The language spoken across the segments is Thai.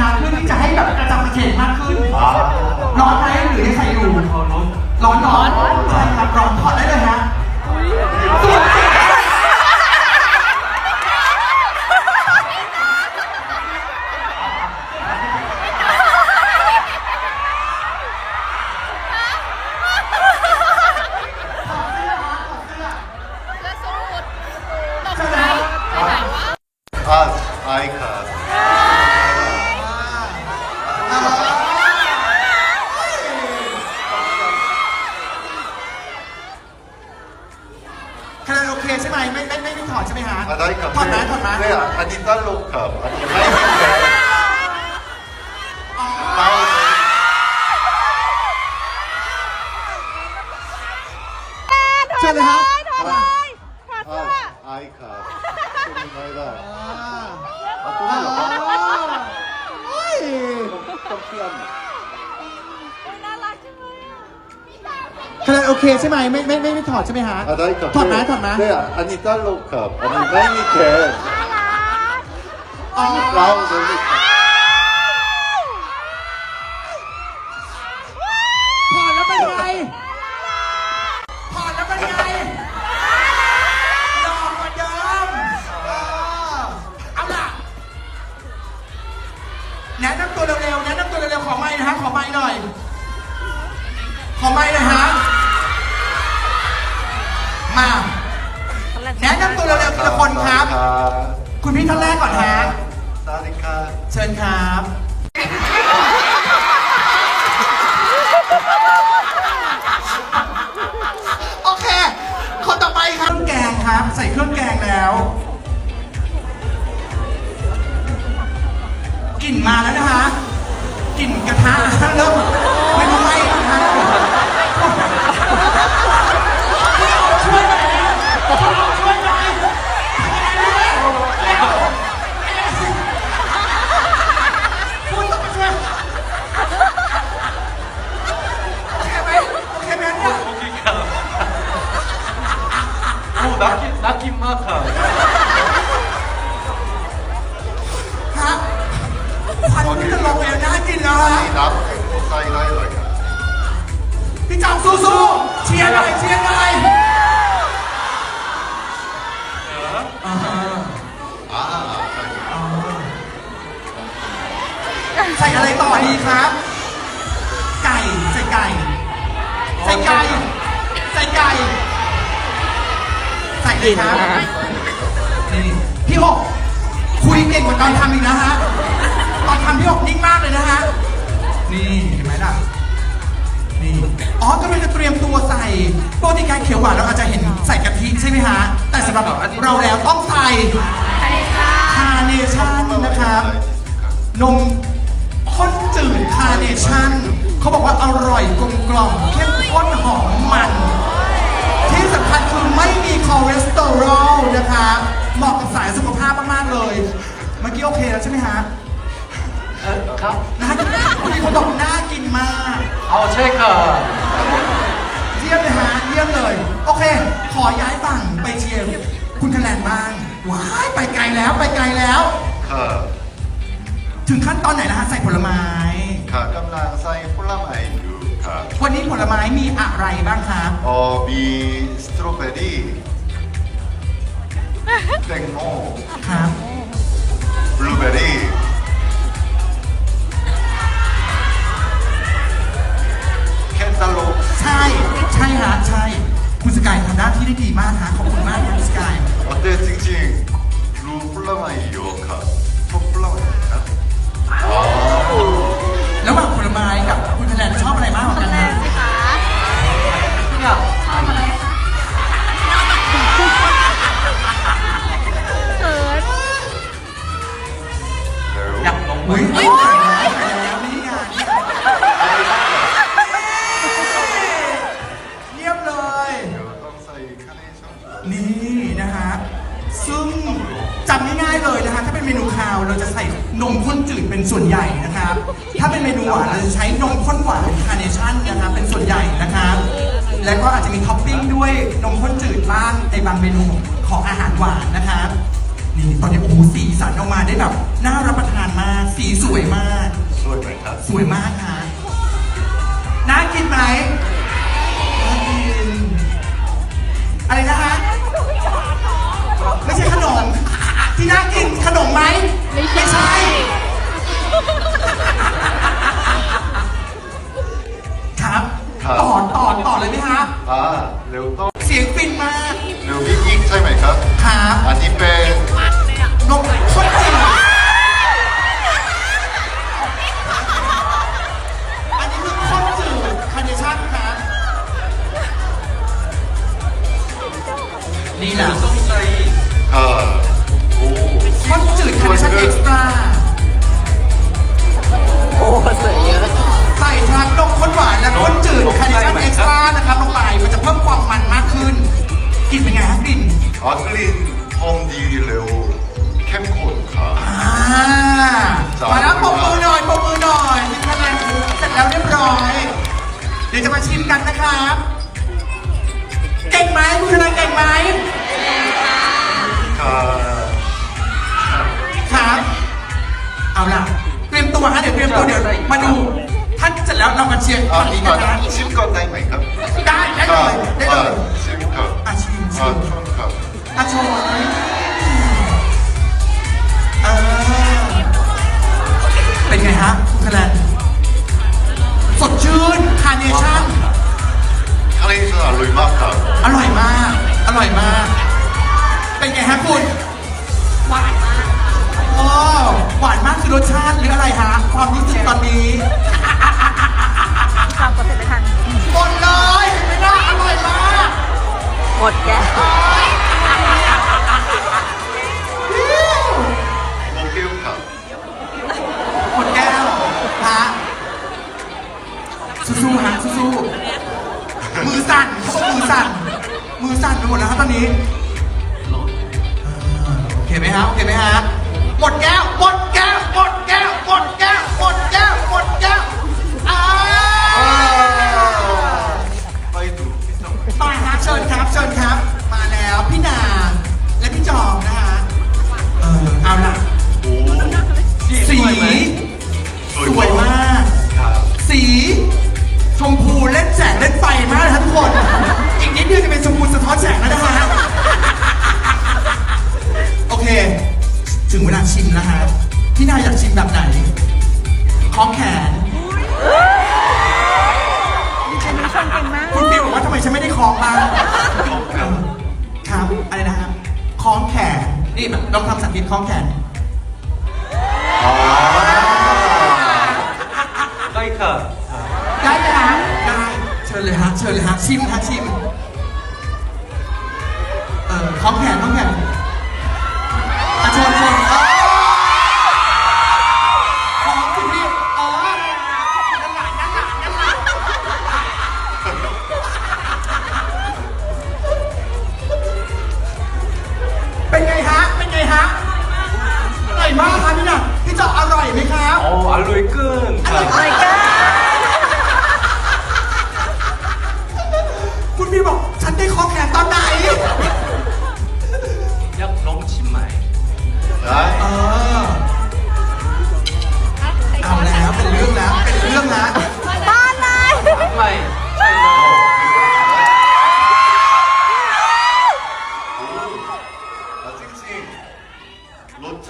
ฮะเพื่อที่จะให้แบบกระจับกระเฉงมากขึ้น 아, ร้อนไหมหรือยังใส่อยู่ ร้อนร้อน เธอโอเคใช่ไหมไม่ไม่ไม่ไม่ถอดใช่ไหมฮะあถอดนะถอดนะねあにだろうかนにないอ๋อเชิญเลยครับถอดเลยถอดเสื้อあいかそれ前อ่だあとอ๋อなんかโอ้ยトップアン ะ คะแนนโอเคใช่ไหมไม่ไม่ไม่ไม่ถอดใช่ไหมฮะ 아, 나이카. ถอดนะถอดนะ 네, 아니, 딸로카. 아니, 하이민데. อ๋อ 라우, 너무. ถอดแล้วเป็นไง มาแนะนำตัวเร็วๆทีละคนครับ คุณพี่ท่านแรกก่อนฮะสวัสดีครับเชิญครับโอเค คนต่อไปครับแกงครับ ใส่เครื่องแกงแล้วกลิ่นมาแล้วนะคะกลิ่นกระทะเริ่ม ใส่เลยครับนี่พี่หกคุยเก่งกว่าตอนทำอีกนะฮะ ตอนทำพี่หกนิ่งมากเลยนะฮะ นี่เห็นไหมล่ะ นี่ อ๋อกำลังจะเตรียมตัวใส่ปกติแกงเขียวหวานเราอาจจะเห็นใส่กะทิใช่ไหมฮะ แต่สำหรับเราแล้วต้องใส่คาร์เนชั่นนะครับ นมข้นจืดคาร์เนชั่นเขาบอกว่าอร่อยกลมกล่อมเข้มข้นหอมมัน ไม่มีคอเลสเตอรอลนะคะเหมาะกับสายสุขภาพมากๆเลย เมื่อกี้โอเคแล้วใช่ไหมฮะครับ น่ากิคุณมีคนบอกน่ากินมาก เอาเช็คเออเยี่ยมเลยฮะเยี่ยมเลย โอเค ขอย้ายฝั่งไปเชียร์คุณคะแนนบ้าง ว้ายไปไกลแล้วไปไกลแล้ว เออถึงขั้นตอนไหนนะฮะใส่ผลไม้ ขากำลังใส่ผลไม้อยู่ วันนี้ผลไม้มีอะไรบ้างคะอ๋อมีสตรอเบอรี่แตงโม นี่นะฮะซึ่งจำง่ายๆเลยนะฮะถ้าเป็นเมนูคาวเราจะใส่นมข้นจืดเป็นส่วนใหญ่นะครับถ้าเป็นเมนูหวานเราจะใช้นมข้นหวานคาร์เนชั่นนะครับเป็นส่วนใหญ่นะครับแล้วก็อาจจะมีท็อปปิ้งด้วยนมข้นจืดบ้างในบางเมนูของอาหารหวานนะครับนี่ตอนนี้โอ้โหสีสันออกมาได้แบบน่ารับประทานมากสีสีสวยมาก สวยไหมครับสวยมากฮะน่ากินไหมน่ากินอะไรนะฮะไม่ใช่ขนม ที่น่ากินขนมไหมไม่ใช่ ครับครับ ต่อต่อต่อเลยไหมฮะอ่าเร็วต้องเสียงฟินมากเร็วพี่ยิ่งใช่ไหมครับ ครับอันนี้เป็นนกข้นจืดอันนี้คือข้นจืดคาร์เนชั่นครับนี่แหละต้องใส่ เอ่อโอ้ข้นจืดคาร์เนชั่นเอ็กซ์ตร้าโอ้สวยเยอะใส่ทั้งนมข้นหวานและข้นจืดคาร์เนชั่นเอ็กซ์ตร้านะครับลงไปมันจะเพิ่มความมันมากขึ้นกลิ่นเป็นไงฮะกลิ่นอากลิ่นหอมดีเร็วเข้มข้นครับอ่ามาแล้วปมมือหน่อยปมมือหน่อยมีคะแนนเสร็จแล้วเรียบร้อย เดี๋ยวจะมาชิมกันนะครับ เก่งไหมคุณทนายเก่งไหม ค่ะครับเอาล่ะเตรียมตัวฮะเดี๋ยวเตรียมตัวเดี๋ยวมาดูท่านเสร็จแล้วเรามาเชียร์อ่าฝั่งนี้ก่กัอนนนะชิมก่อนได้ไหมครับได้ได้เลยได้เลอ่ายชิมครับอะชิมชิอ่ามชนครับอาโชว์เออเป็นไงฮะคุณคะแนนสดชื่นคาร์เนชั่น งฮะคุณ หวานมากโอ้หวานมากคือรสชาติหรืออะไรฮะ ความรู้สึกตอนนี้ทำก็เสร็จไม่ทันหมดเลยเห็นไหมล่ะอร่อยมาก หมดแก้วโม ถึงเวลาชิมแล้วฮะพี่นายอยากชิมแบบไหนคล้องแขนอันนี้ชมเก่งมากคุณบิวบอกว่าทำไมฉันไม่ได้คล้องบ้างครับอะไรนะฮะคล้องแขนนี่แบบลองทำสักทีคล้องแขนอ่าได้ค่ะได้ไหมฮะได้เชิญเลยฮะเชิญเลยฮะชิมฮะชิมเออคล้องแขนคล้องแขน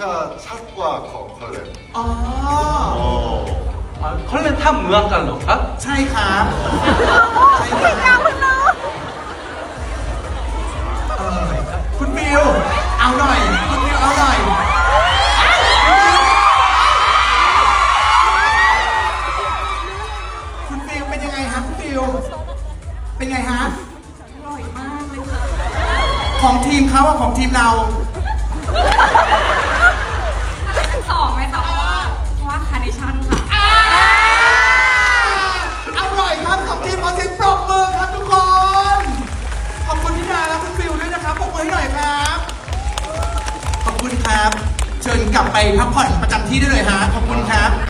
ๆรสชาติชัดกว่าของคาเลน อ๋อ โอ้ 아, 컬렌 탑 무한깔로 가? ใช่ครับใช่ค พี่ รับ น้องคุณน้อง เออคุณบิว เอาหน่อย คุณบิวเอาหน่อย คุณบิวเป็นยังไงฮะคุณบิว เป็นไงฮะ อร่อยมากเลยค่ะ ของทีมเขาอะของทีมเรา กลับไปพักผ่อนประจำที่ได้เลยฮะขอบคุณครับ